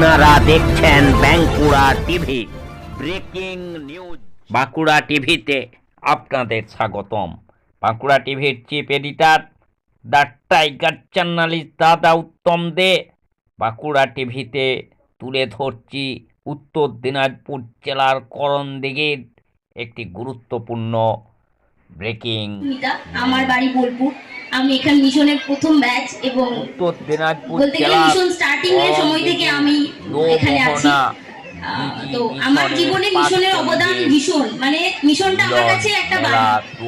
আপনারা দেখছেন Bankura TV. Breaking news. Bankura টিভিতে আপনাদের স্বাগতম। বাঁকুড়া টিভির chief editor the tiger journalist দাদা উত্তম দে। বাঁকুড়া টিভিতে তুলে ধরছি উত্তর দিনাজপুর জেলার করণদিঘির একটি গুরুত্বপূর্ণ ব্রেকিং। আমার বাড়ি বোলপুর। আমি এখানে মিশনের প্রথম ব্যাচ এবং উত্তর দিনাজপুর বলতে গেলে মিশন স্টার্টিং এর সময় থেকে আমি এখানে আছি। তো আমার জীবনে মিশনের অবদান ভীষণ। মানে মিশনটা আমার কাছে একটা বাড়ি।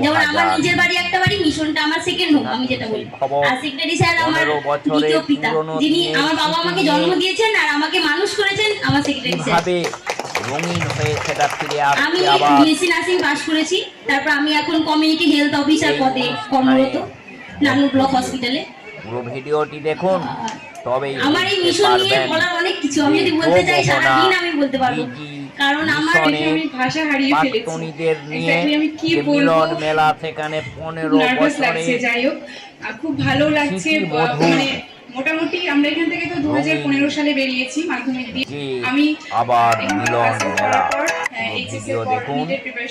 যেমন আমার নিজের বাড়ি একটা বাড়ি মিশনটা আমার সেকেন্ড হোম আমি যেটা বলি। আর সেক্রেটারি স্যার আমার দ্বিতীয় পিতা যিনি আমার বাবা আমাকে জন্ম দিয়েছেন আর আমাকে মানুষ করেছেন আমার সেক্রেটারি স্যার। রঙিন হয়ে সেটা ফিরে আমি বিএসসি নার্সিং পাস করেছি। তারপর আমি এখন কমিউনিটি হেলথ অফিসার পদে কর্মরত। নানু ব্লক হসপিটালে পুরো ভিডিওটি দেখুন তবেই আমার এই মিশন নিয়ে বলার অনেক কিছু আমি যদি বলতে চাই সারাদিন আমি বলতে পারব। কারণ আমার আমি ভাষা হারিয়ে ফেলেছি। আমি কি বলব? মেলা সেখানে পনেরো নার্ভাস বছরে যাই হোক। খুব ভালো লাগছে। মানে মোটামুটি আমরা এখান থেকে তো দু হাজার পনেরো সালে বেরিয়েছি মাধ্যমিক দিয়ে। আমি আবার মিলন মেলা। হ্যাঁ, HSC ভিডিও দেখুন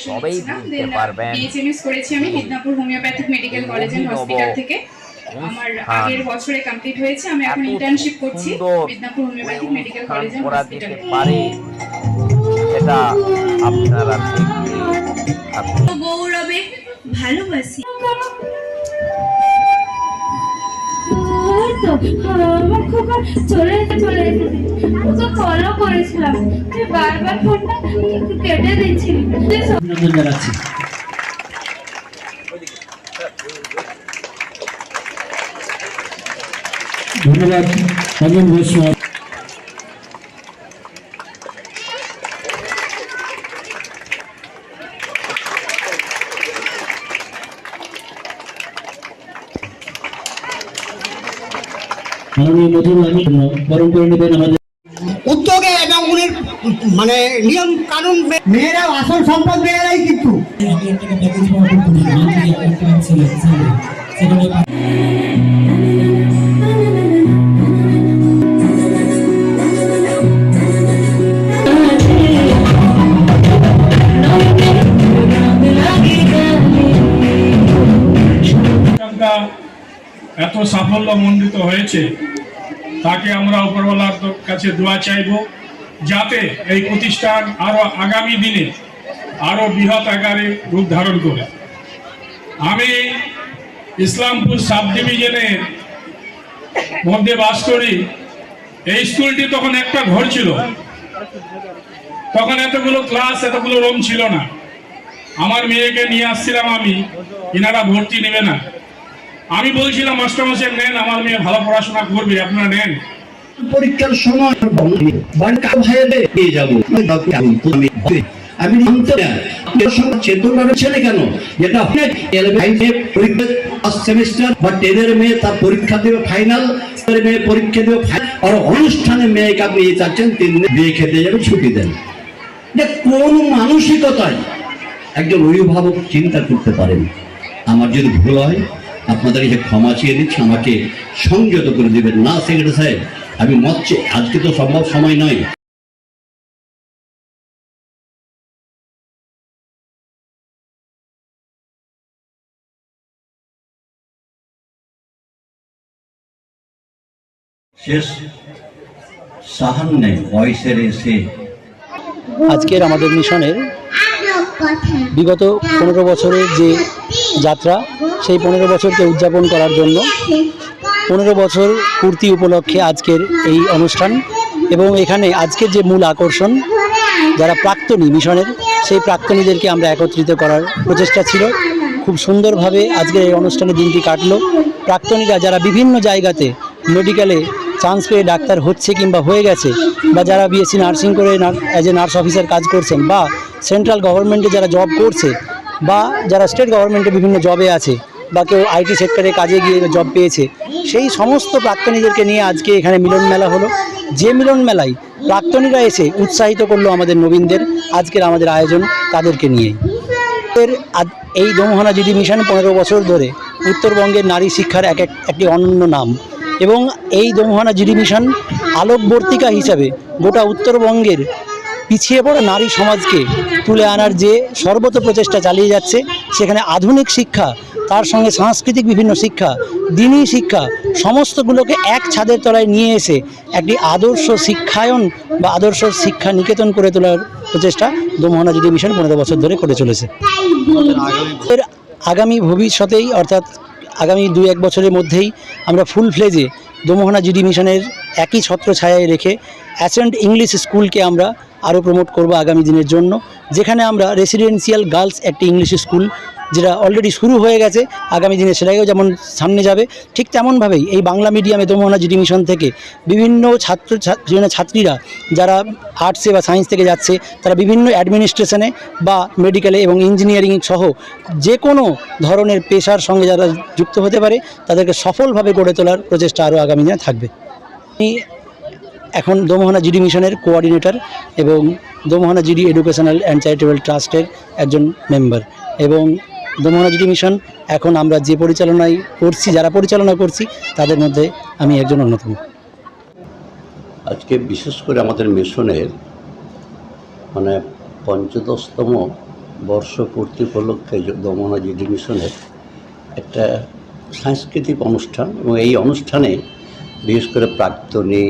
তবেই বুঝতে uh, পারবেন। BHMS করেছি আমি Midnapore homoeopathic medical college and hospital থেকে আমার আগের বছরে কমপ্লিট হয়েছে আমি এখন ইন্টার্নশিপ করছি Midnapore homoeopathic medical college and করা পারে। সেটা আপনারা দেখতে গৌরবে ভালোবাসি। আমার খোকা চলে চলে। করেছিলাম। তুই ধন্যবাদ আমি বরণ নেবেন আমাদের মানে নিয়ম কানুন মেয়েরা আসল সম্পদ মেয়েরাই কিন্তু। এত সাফল্য মণ্ডিত হয়েছে, তাকে আমরা উপরওয়ালার কাছে দোয়া চাইব। যাতে এই প্রতিষ্ঠান আরও আগামী দিনে আরও বৃহৎ আকারে রূপ ধারণ করে। আমি ইসলামপুর সাব ডিভিশনের মধ্যে বাস করি। এই স্কুলটি তখন একটা ঘর ছিল। তখন এতগুলো ক্লাস, এতগুলো রুম ছিল না। আমার মেয়েকে নিয়ে আসছিলাম আমি। এনারা ভর্তি নেবে না। আমি বলছিলাম, মাস্টারমশাই, নেন, আমার মেয়ে ভালো পড়াশোনা করবে, আপনারা নেন। পরীক্ষার সময় না কেন? যেটা পরীক্ষা দেবে ফাইনাল মেয়ে পরীক্ষা দেবে আর অনুষ্ঠানে মেয়েকে আপনি চাচ্ছেন তিন দিন বিয়ে খেতে যাবে, ছুটি দেন। কোন মানসিকতায় একজন অভিভাবক চিন্তা করতে পারেন? আমার যদি ভুল হয় আপনাদের ক্ষমা চেয়ে দিচ্ছি, আমাকে সংযত করে দেবেন। না, সেক্রেটারি সাহেব আমি মত চেয়ে- আজকে তো সম্ভব সময় নয়। শেষ সাহান নেই ভয়েসের এসে আজকের আমাদের মিশনের বিগত পনেরো বছরের যে যাত্রা, সেই পনেরো বছরকে উদযাপন করার জন্য পনেরো বছর পূর্তি উপলক্ষে আজকের এই অনুষ্ঠান এবং এখানে আজকের যে মূল আকর্ষণ, যারা প্রাক্তনী মিশনের, সেই প্রাক্তনীদেরকে আমরা একত্রিত করার প্রচেষ্টা ছিল। খুব সুন্দরভাবে আজকের এই অনুষ্ঠানের দিনটি কাটলো। প্রাক্তনীরা যারা বিভিন্ন জায়গাতে মেডিকেলে চান্স পেয়ে ডাক্তার হচ্ছে কিংবা হয়ে গেছে, বা যারা বিএসসি নার্সিং করে অ্যাজ এ নার্স অফিসার কাজ করছেন, বা সেন্ট্রাল গভর্নমেন্টে যারা জব করছে, বা যারা স্টেট গভর্নমেন্টে বিভিন্ন জবে আছে বা কেউ আইটি সেক্টরে কাজে গিয়ে জব পেয়েছে, সেই সমস্ত প্রাক্তনীদেরকে নিয়ে আজকে এখানে মিলন মেলা হলো। যে মিলন মেলায় প্রাক্তনীরা এসে উৎসাহিত করল আমাদের নবীনদের আজকের আমাদের আয়োজন তাদেরকে নিয়েই। এর এই দমোহনা দিদি মিশন পনেরো বছর ধরে উত্তরবঙ্গের নারী শিক্ষার এক এক, একটি অনন্য নাম এবং এই দমোহানা জিডি মিশন আলোকবর্তিকা হিসাবে গোটা উত্তরবঙ্গের পিছিয়ে পড়া নারী সমাজকে তুলে আনার যে সর্বত প্রচেষ্টা চালিয়ে যাচ্ছে, সেখানে আধুনিক শিক্ষা তার সঙ্গে সাংস্কৃতিক বিভিন্ন শিক্ষা, দিনই শিক্ষা, সমস্তগুলোকে এক ছাদের তলায় নিয়ে এসে একটি আদর্শ শিক্ষায়ন বা আদর্শ শিক্ষা নিকেতন করে তোলার প্রচেষ্টা দমোহনা জিডি মিশন পনেরো বছর ধরে করে চলেছে। এর আগামী ভবিষ্যতেই অর্থাৎ আগামী দু এক বছরের মধ্যেই আমরা ফুল ফ্লেজে দমোহনা জিডি মিশনের একই ছত্র ছায়ায় রেখে অ্যাসেন্ট ইংলিশ স্কুলকে আমরা আরও প্রমোট করব আগামী দিনের জন্য, যেখানে আমরা রেসিডেন্সিয়াল গার্লস একটি ইংলিশ স্কুল যেটা অলরেডি শুরু হয়ে গেছে, আগামী দিনে সেটাকেও যেমন সামনে যাবে, ঠিক তেমনভাবেই এই বাংলা মিডিয়ামে দমোহনা জিডি মিশন থেকে বিভিন্ন ছাত্র বিভিন্ন ছাত্রীরা যারা আর্টসে বা সায়েন্স থেকে যাচ্ছে, তারা বিভিন্ন অ্যাডমিনিস্ট্রেশনে বা মেডিকেলে এবং ইঞ্জিনিয়ারিং সহ যে কোনো ধরনের পেশার সঙ্গে যারা যুক্ত হতে পারে, তাদেরকে সফলভাবে গড়ে তোলার প্রচেষ্টা আরও আগামী দিনে থাকবে। এখন দমোহনা জিডি মিশনের কোঅর্ডিনেটর এবং Damohana GD educational and charitable ট্রাস্টের একজন মেম্বার এবং দমোহনা মিশন, এখন আমরা যে পরিচালনায় করছি, যারা পরিচালনা করছি, তাদের মধ্যে আমি একজন অন্যতম। আজকে বিশেষ করে আমাদের মিশনের মানে পঞ্চদশতম বর্ষপূর্তি উপলক্ষে যে দমনা জিডি মিশনের একটা সাংস্কৃতিক অনুষ্ঠান এবং এই অনুষ্ঠানে বিশেষ করে প্রাক্তনী,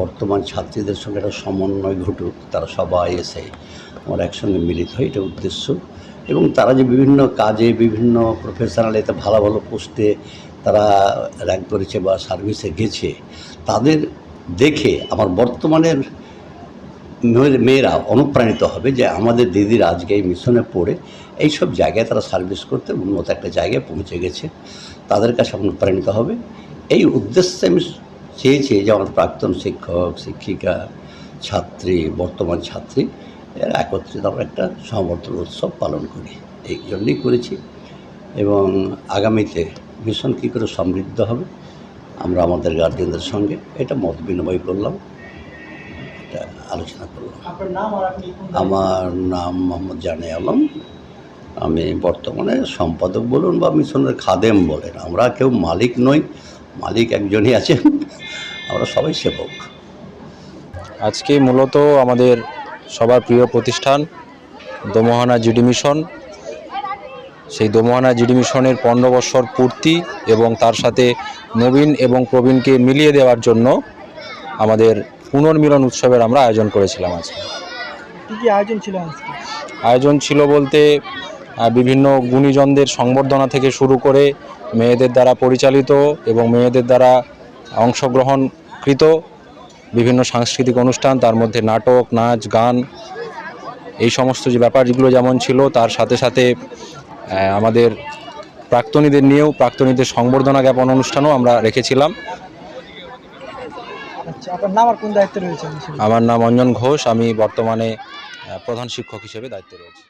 বর্তমান ছাত্রীদের সঙ্গে একটা সমন্বয় ঘটুক, তারা সবাই এসে আমরা একসঙ্গে মিলিত হয়, এটা উদ্দেশ্য। এবং তারা যে বিভিন্ন কাজে, বিভিন্ন প্রফেশনাল এতে ভালো ভালো পোস্টে তারা র্যাঙ্ক করেছে বা সার্ভিসে গেছে, তাদের দেখে আমার বর্তমানের মেয়ে- মেয়েরা অনুপ্রাণিত হবে যে আমাদের দিদির আজকে এই মিশনে পড়ে, এইসব জায়গায় তারা সার্ভিস করতে উন্নত একটা জায়গায় পৌঁছে গেছে, তাদের কাছে অনুপ্রাণিত হবে। এই উদ্দেশ্যে আমি চেয়েছি যে আমার প্রাক্তন শিক্ষক, শিক্ষিকা, ছাত্রী, বর্তমান ছাত্রী এরা একত্রিত আমরা একটা সমর্থন উৎসব পালন করি। এই জন্যই করেছি। এবং আগামীতে মিশন কী করে সমৃদ্ধ হবে আমরা আমাদের গার্জেনদের সঙ্গে এটা মত বিনিময় করলাম এটা আলোচনা করলাম। আমার নাম মোহাম্মদ জানে আলম। আমি বর্তমানে সম্পাদক বলুন বা মিশনের খাদেম বলেন। আমরা কেউ মালিক নই মালিক একজনই আছেন। আমরা সবাই সেবক। আজকে মূলত আমাদের সবার প্রিয় প্রতিষ্ঠান দমোহানা জিডি মিশন। সেই দমোহানা জিডি মিশনের পনেরো বৎসর পূর্তি এবং তার সাথে নবীন এবং প্রবীণকে মিলিয়ে দেওয়ার জন্য আমাদের পুনর্মিলন উৎসবের আমরা আয়োজন করেছিলাম আজকে। আয়োজন ছিল আয়োজন ছিল বলতে বিভিন্ন গুণীজনদের সংবর্ধনা থেকে শুরু করে মেয়েদের দ্বারা পরিচালিত এবং মেয়েদের দ্বারা অংশগ্রহণকৃত বিভিন্ন সাংস্কৃতিক অনুষ্ঠান তার মধ্যে নাটক নাচ গান এই সমস্ত যে ব্যাপারগুলো যেমন ছিল তার সাথে সাথে আমাদের প্রাক্তনীদের নিয়েও প্রাক্তনীদের সংবর্ধনা জ্ঞাপন অনুষ্ঠানও আমরা রেখেছিলাম। আচ্ছা আমার নাম অঞ্জন ঘোষ আমি বর্তমানে প্রধান শিক্ষক হিসেবে দায়িত্বে রয়েছি।